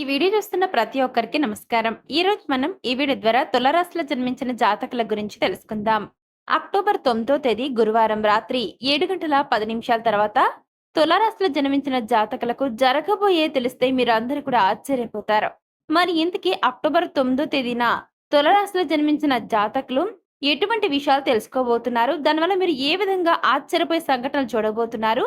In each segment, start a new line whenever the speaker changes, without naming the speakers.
ఈ వీడియో చూస్తున్న ప్రతి ఒక్కరికి నమస్కారం. ఈ రోజు మనం ఈ వీడియో ద్వారా తులరాశిలో జన్మించిన జాతకుల గురించి తెలుసుకుందాం. అక్టోబర్ తొమ్మిదో తేదీ గురువారం రాత్రి ఏడు గంటల పది నిమిషాల తర్వాత తులరాశిలో జన్మించిన జాతకులకు జరగబోయే తెలిస్తే మీరు అందరూ కూడా ఆశ్చర్యపోతారు. మరి ఇంతకీ అక్టోబర్ తొమ్మిదో తేదీన తులరాశిలో జన్మించిన జాతకులు ఎటువంటి విషయాలు తెలుసుకోబోతున్నారు? దానివల్ల మీరు ఏ విధంగా ఆశ్చర్యపోయే సంఘటనలు చూడబోతున్నారు?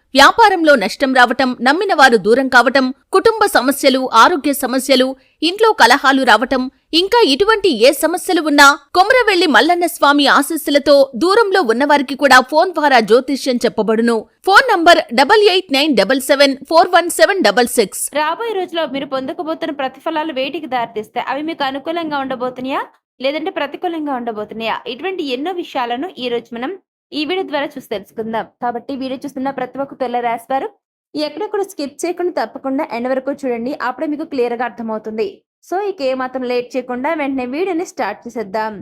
వ్యాపారంలో నష్టం రావటం నమ్మిన వారు దూరం కావటం కుటుంబ సమస్యలు ఆరోగ్య సమస్యలు ఇంట్లో కలహాలు రావటం ఇంకా ఇటువంటి ఏ సమస్యలు ఉన్నా కొమరవెల్లి మల్లన్న స్వామి ఆశస్సులతో దూరంలో ఉన్నవారికి కూడా ఫోన్ ద్వారా జ్యోతిష్యం చెప్పబడును. Phone number double eight nine double seven four one seven double six.
రాబోయే రోజుల్లో మీరు పొందకపోతున్న ప్రతిఫలాలు వేటికి దారితీస్తాయి అవి మీకు అనుకూలంగా ఉండబోతున్నాయా? లేదంటే ప్రతికూలంగా ఉండబోతున్నాయా? ఇటువంటి ఎన్నో విషయాలను ఈ రోజు మనం ఈ వీడియో ద్వారా చూసి తెలుసుకుందాం. కాబట్టి వీడియో చూస్తున్న ప్రతి ఒక్క తెల్ల రాశి వారు స్కిప్ చేయకుండా తప్పకుండా ఎండ్ వరకు చూడండి. అప్పుడే మీకు క్లియర్గా అర్థమవుతుంది. సో ఇక ఏమాత్రం లేట్ చేయకుండా వెంటనే వీడియోని స్టార్ట్ చేసేద్దాం.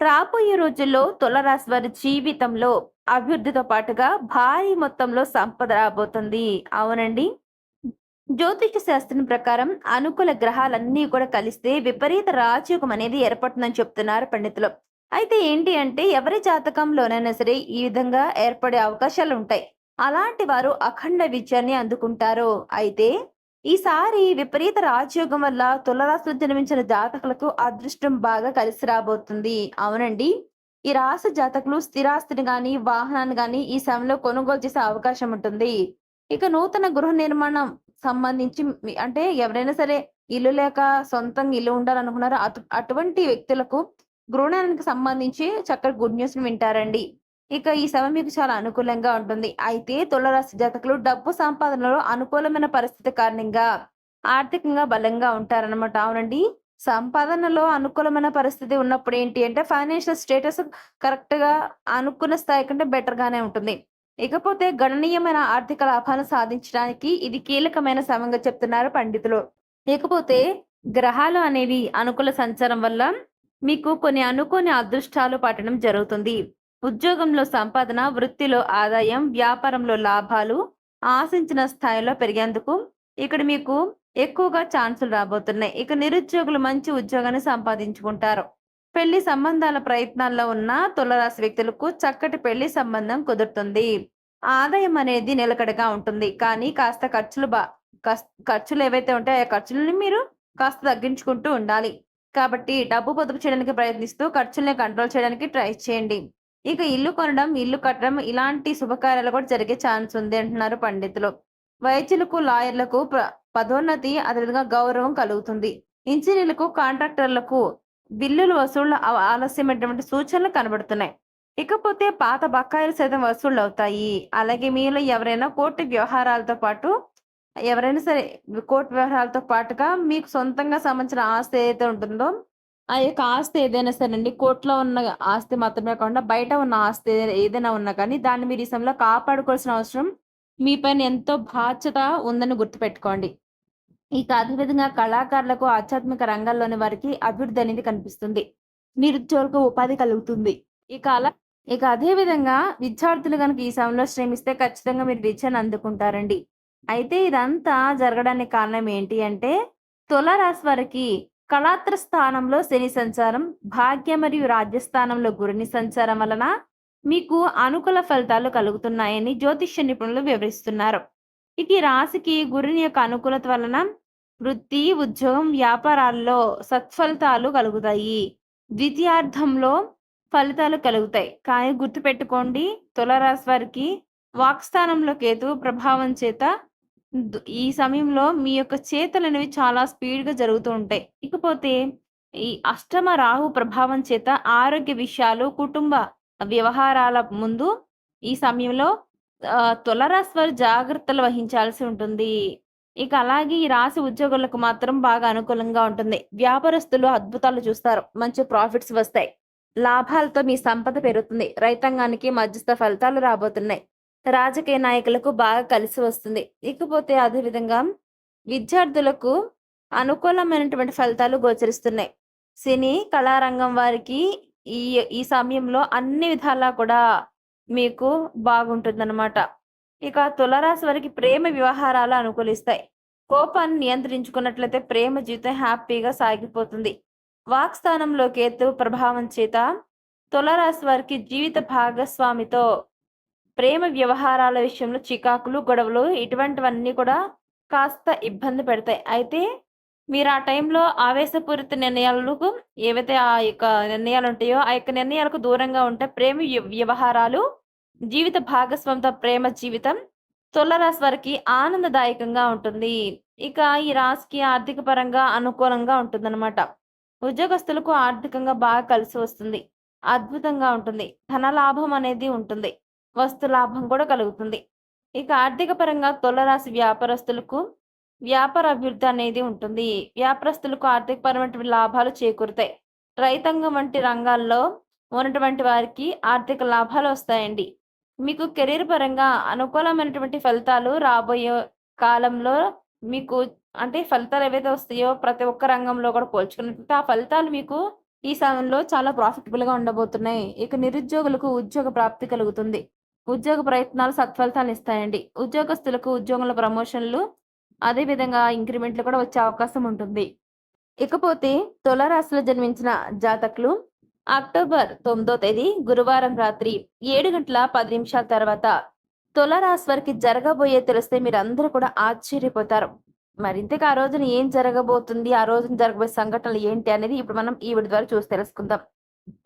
రాబోయే రోజుల్లో తులరాశి వారి జీవితంలో అభివృద్ధితో పాటుగా భారీ మొత్తంలో సంపద రాబోతుంది. అవునండి. జ్యోతిష శాస్త్రం ప్రకారం అనుకూల గ్రహాలన్నీ కూడా కలిస్తే విపరీత రాజయోగం అనేది ఏర్పడుతుందని చెప్తున్నారు పండితులు. అయితే ఏంటి అంటే ఎవరి జాతకంలోనైనా సరే ఈ విధంగా ఏర్పడే అవకాశాలు ఉంటాయి. అలాంటి వారు అఖండ విజయాన్ని అందుకుంటారు. అయితే ఈసారి విపరీత రాజయోగం వల్ల తులరాశిలో జన్మించిన జాతకులకు అదృష్టం బాగా కలిసి రాబోతుంది. అవునండి. ఈ రాశి జాతకులు స్థిరాస్తిని గాని వాహనాన్ని గాని ఈ సమయంలో కొనుగోలు చేసే అవకాశం ఉంటుంది. ఇక నూతన గృహ నిర్మాణం సంబంధించి అంటే ఎవరైనా సరే ఇల్లు లేక సొంతంగా ఇల్లు ఉండాలనుకున్నారో అటు అటువంటి వ్యక్తులకు గృహానికి సంబంధించి చక్కటి గుడ్ న్యూస్ని వింటారండి. ఇక ఈ సమయం మీకు చాలా అనుకూలంగా ఉంటుంది. అయితే తులరాశి జాతకులు డబ్బు సంపాదనలో అనుకూలమైన పరిస్థితి కారణంగా ఆర్థికంగా బలంగా ఉంటారన్నమాట. అవునండి. సంపాదనలో అనుకూలమైన పరిస్థితి ఉన్నప్పుడు ఏంటి అంటే ఫైనాన్షియల్ స్టేటస్ కరెక్ట్గా అనుకున్న స్థాయి కంటే బెటర్ గానే ఉంటుంది. ఇకపోతే గణనీయమైన ఆర్థిక లాభాలను సాధించడానికి ఇది కీలకమైన సమయంగా చెప్తున్నారు పండితులు. ఇకపోతే గ్రహాలు అనేవి అనుకూల సంచారం వల్ల మీకు కొన్ని అనుకోని అదృష్టాలు పట్టడం జరుగుతుంది. ఉద్యోగంలో సంపాదన వృత్తిలో ఆదాయం వ్యాపారంలో లాభాలు ఆశించిన స్థాయిలో పెరిగేందుకు ఇక్కడ మీకు ఎక్కువగా ఛాన్సులు రాబోతున్నాయి. ఇక నిరుద్యోగులు మంచి ఉద్యోగాన్ని సంపాదించుకుంటారు. పెళ్ళి సంబంధాల ప్రయత్నాల్లో ఉన్న తులరాశి వ్యక్తులకు చక్కటి పెళ్ళి సంబంధం కుదురుతుంది. ఆదాయం అనేది నిలకడగా ఉంటుంది. కానీ కాస్త ఖర్చులు బా ఖర్చులు ఏవైతే ఉంటాయో ఆ ఖర్చులను మీరు కాస్త తగ్గించుకుంటూ ఉండాలి. కాబట్టి డబ్బు పొదుపు చేయడానికి ప్రయత్నిస్తూ ఖర్చుల్ని కంట్రోల్ చేయడానికి ట్రై చేయండి. ఇక ఇల్లు కొనడం ఇల్లు కట్టడం ఇలాంటి శుభకార్యాలు కూడా జరిగే ఛాన్స్ ఉంది అంటున్నారు పండితులు. వైద్యులకు లాయర్లకు పదోన్నతి అదేవిధంగా గౌరవం కలుగుతుంది. ఇంజనీర్లకు కాంట్రాక్టర్లకు బిల్లులు వసూళ్ళు ఆలస్యమైనటువంటి సూచనలు కనబడుతున్నాయి. ఇకపోతే పాత బకాయిలు సైతం వసూళ్ళు అవుతాయి అలాగే మీలో ఎవరైనా కోర్టు వ్యవహారాలతో పాటు ఎవరైనా సరే కోర్టు వ్యవహారాలతో పాటుగా మీకు సొంతంగా సంబంధించిన ఆస్తి ఏదైతే ఉంటుందో ఆ యొక్క ఆస్తి ఏదైనా సరేనండి కోర్టులో ఉన్న ఆస్తి మాత్రమే కాకుండా బయట ఉన్న ఆస్తి ఏదైనా- ఉన్నా కానీ దాన్ని మీరు ఈ సమయంలో కాపాడుకోవాల్సిన అవసరం మీ పైన ఎంతో బాధ్యత ఉందని గుర్తుపెట్టుకోండి. ఇక అదేవిధంగా కళాకారులకు ఆధ్యాత్మిక రంగాల్లోని వారికి అభివృద్ధి అనేది కనిపిస్తుంది. నిరుద్యోగులకు ఉపాధి కలుగుతుంది. ఇక అలా ఇక అదే విధంగా విద్యార్థులు కనుక ఈ సమయంలో శ్రమిస్తే ఖచ్చితంగా మీరు విద్యను అందుకుంటారండి. అయితే ఇదంతా జరగడానికి కారణం ఏంటి అంటే తులారాశి వారికి కళాత్ర స్థానంలో శని సంచారం భాగ్య మరియు రాజ్యస్థానంలో గురుని సంచారం వలన మీకు అనుకూల ఫలితాలు కలుగుతున్నాయని జ్యోతిష్య నిపుణులు వివరిస్తున్నారు. ఇక ఈ రాశికి గురుని యొక్క అనుకూలత వలన వృత్తి ఉద్యోగం వ్యాపారాల్లో సత్ఫలితాలు కలుగుతాయి. ద్వితీయార్థంలో ఫలితాలు కలుగుతాయి. కానీ గుర్తుపెట్టుకోండి తులారాశి వారికి వాక్స్థానంలో కేతు ప్రభావం చేత ఈ సమయంలో మీ యొక్క చేతలు అనేవి చాలా స్పీడ్గా జరుగుతూ ఉంటాయి. ఇకపోతే ఈ అష్టమ రాహు ప్రభావం చేత ఆరోగ్య విషయాలు కుటుంబ వ్యవహారాల ముందు ఈ సమయంలో ఆ, వారు జాగ్రత్తలు వహించాల్సి ఉంటుంది. ఇక అలాగే ఈ రాశి ఉద్యోగులకు మాత్రం బాగా అనుకూలంగా ఉంటుంది. వ్యాపారస్తులు అద్భుతాలు చూస్తారు. మంచి ప్రాఫిట్స్ వస్తాయి. లాభాలతో మీ సంపద పెరుగుతుంది. రైతాంగానికి మధ్యస్థ ఫలితాలు రాబోతున్నాయి. రాజకీయ నాయకులకు బాగా కలిసి వస్తుంది. ఇకపోతే అదే విధంగా విద్యార్థులకు అనుకూలమైనటువంటి ఫలితాలు గోచరిస్తున్నాయి. సినీ, కళారంగం వారికి ఈ ఈ సమయంలో అన్ని విధాలా కూడా మీకు బాగుంటుందన్నమాట. ఇక తులరాశి వారికి ప్రేమ వ్యవహారాలు అనుకూలిస్తాయి. కోపాన్ని నియంత్రించుకున్నట్లయితే ప్రేమ జీవితం హ్యాపీగా సాగిపోతుంది. వాక్స్థానంలో కేతు ప్రభావం చేత తులరాశి వారికి జీవిత భాగస్వామితో ప్రేమ వ్యవహారాల విషయంలో చికాకులు, గొడవలు ఇటువంటివన్నీ కూడా కాస్త ఇబ్బంది పెడతాయి. అయితే మీరు ఆ టైంలో ఆవేశపూరిత నిర్ణయాలకు ఏవైతే ఆ యొక్క నిర్ణయాలు ఉంటాయో, ఆ యొక్క నిర్ణయాలకు దూరంగా ఉంటే ప్రేమ వ్యవహారాలు, జీవిత భాగస్వామితో ప్రేమ జీవితం తులరాశి వారికి ఆనందదాయకంగా ఉంటుంది. ఇక ఈ రాశికి ఆర్థిక పరంగా అనుకూలంగా ఉంటుందన్నమాట. ఉద్యోగస్తులకు ఆర్థికంగా బాగా కలిసి వస్తుంది. అద్భుతంగా ఉంటుంది. ధన లాభం అనేది ఉంటుంది. వస్తు లాభం కూడా కలుగుతుంది. ఇక ఆర్థిక పరంగా తులరాశి వ్యాపారస్తులకు వ్యాపార అభివృద్ధి అనేది ఉంటుంది. వ్యాపారస్తులకు ఆర్థికపరమైనటువంటి లాభాలు చేకూరుతాయి. రైతాంగం వంటి రంగాల్లో ఉన్నటువంటి వారికి ఆర్థిక లాభాలు వస్తాయండి. మీకు కెరీర్ పరంగా అనుకూలమైనటువంటి ఫలితాలు రాబోయే కాలంలో మీకు అంటే ఫలితాలు ఏవైతే వస్తాయో ప్రతి ఒక్క రంగంలో కూడా పోల్చుకున్నట్టు ఆ ఫలితాలు మీకు ఈ సమయంలో చాలా ప్రాఫిటబుల్‌గా ఉండబోతున్నాయి. ఇక నిరుద్యోగులకు ఉద్యోగ ప్రాప్తి కలుగుతుంది. ఉద్యోగ ప్రయత్నాలు సత్ఫలితాలు ఇస్తాయండి. ఉద్యోగస్తులకు ఉద్యోగంలో ప్రమోషన్‌లు అదే విధంగా ఇంక్రిమెంట్‌లు కూడా వచ్చే అవకాశం ఉంటుంది. ఇకపోతే తులారాశిలో జన్మించిన జాతకులు అక్టోబర్ తొమ్మిదో తేదీ గురువారం రాత్రి ఏడు గంటల పది నిమిషాల తర్వాత తులారాశి వారికి జరగబోయే తెలిస్తే మీరందరూ కూడా ఆశ్చర్యపోతారు. మరింతగా ఆ రోజున ఏం జరగబోతుంది? ఆ రోజున జరగబోయే సంఘటనలు ఏంటి అనేది ఇప్పుడు మనం ఈవిడ ద్వారా చూసి తెలుసుకుందాం.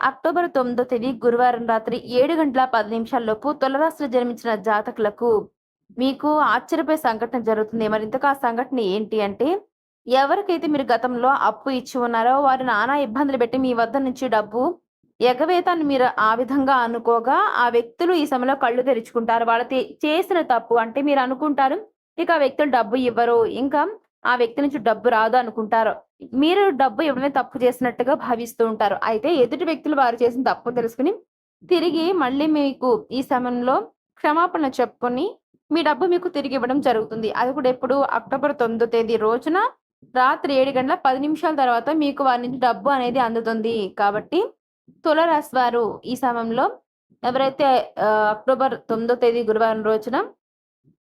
అక్టోబర్ తొమ్మిదో తేదీ గురువారం రాత్రి ఏడు గంటల పది నిమిషాల్లోపు తులరాశిలో జన్మించిన జాతకులకు మీకు ఆశ్చర్యపోయే సంఘటన జరుగుతుంది. మరి ఇంతకు ఆ సంఘటన ఏంటి అంటే ఎవరికైతే మీరు గతంలో అప్పు ఇచ్చి ఉన్నారో వారు నానా ఇబ్బందులు పెట్టి మీ వద్ద నుంచి డబ్బు ఎగవేతాన్ని మీరు ఆ విధంగా అనుకోగా ఆ వ్యక్తులు ఈ సమయంలో కళ్ళు తెరుచుకుంటారు. వాళ్ళ చేసిన తప్పు అంటే మీరు అనుకుంటారు ఇక ఆ వ్యక్తులు డబ్బు ఇవ్వరు. ఇంకా ఆ వ్యక్తి నుంచి డబ్బు రాదు అనుకుంటారు. మీరు డబ్బు ఇవ్వడమే తప్పు చేసినట్టుగా భావిస్తూ ఉంటారు. అయితే ఎదుటి వ్యక్తులు వారు చేసిన తప్పు తెలుసుకొని తిరిగి మళ్ళీ మీకు ఈ సమయంలో క్షమాపణ చెప్పుకొని మీ డబ్బు మీకు తిరిగి ఇవ్వడం జరుగుతుంది. అది కూడా ఎప్పుడు అక్టోబర్ తొమ్మిదో తేదీ రోజున రాత్రి ఏడు గంటల పది నిమిషాల తర్వాత మీకు వారి నుంచి డబ్బు అనేది అందుతుంది. కాబట్టి తులరాశి వారు ఈ సమయంలో ఎవరైతే అక్టోబర్ తొమ్మిదో తేదీ గురువారం రోజున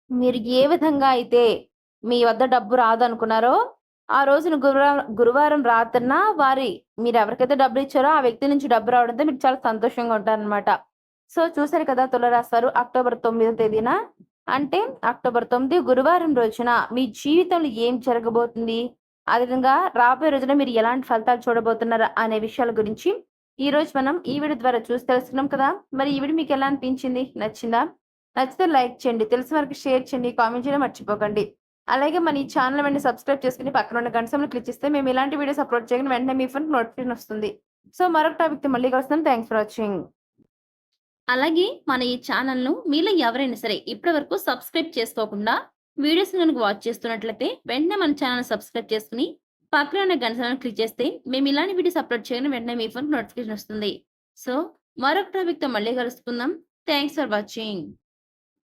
మీరు ఏ విధంగా అయితే మీ వద్ద డబ్బు రాదనుకున్నారో ఆ రోజున గురువారం గురువారం రాత్రిన వారి మీరు ఎవరికైతే డబ్బులు ఇచ్చారో ఆ వ్యక్తి నుంచి డబ్బు రావడంతో మీకు చాలా సంతోషంగా ఉంటారనమాట. సో చూసారు కదా తులారాశి వారు అక్టోబర్ తొమ్మిదో తేదీన అంటే అక్టోబర్ తొమ్మిది గురువారం రోజున మీ జీవితంలో ఏం జరగబోతుంది? అదేవిధంగా రాబోయే రోజున మీరు ఎలాంటి ఫలితాలు చూడబోతున్నారు అనే విషయాల గురించి ఈ రోజు మనం ఈ వీడియో ద్వారా చూసి తెలుసుకున్నాం కదా! మరి ఈ వీడియో మీకు ఎలా అనిపించింది? నచ్చిందా? నచ్చితే లైక్ చేయండి. తెలిసిన వారికి షేర్ చేయండి. కామెంట్ చేయడం మర్చిపోకండి. అలాగే మన ఈ ఛానల్ వెంటనే సబ్స్క్రైబ్ చేసుకొని పక్కన ఉన్న గంట క్లిక్ చేస్తే మేము ఇలాంటి వీడియోస్ అప్లోడ్ చేయగానే వెంటనే మీ ఫోన్‌కి నోటిఫికేషన్ వస్తుంది. సో మరొక టాపిక్‌తో మళ్ళీ కలుస్తాం. Thanks for watching.
అలాగే మన ఈ ఛానల్‌ను మీలో ఎవరైనా సరే ఇప్పటివరకు సబ్స్క్రైబ్ చేసుకోకుండా వీడియోస్ కనుక వాచ్ చేస్తున్నట్లయితే వెంటనే మన ఛానల్ సబ్స్క్రైబ్ చేసుకుని పక్కన ఉన్న గంట క్లిక్ చేస్తే మేము ఇలాంటి వీడియోస్ అప్లోడ్ చేయగానే వెంటనే మీ ఫోన్‌కి నోటిఫికేషన్ వస్తుంది. సో మరొక టాపిక్‌తో మళ్ళీ కలుసుకుందాం. Thanks for watching.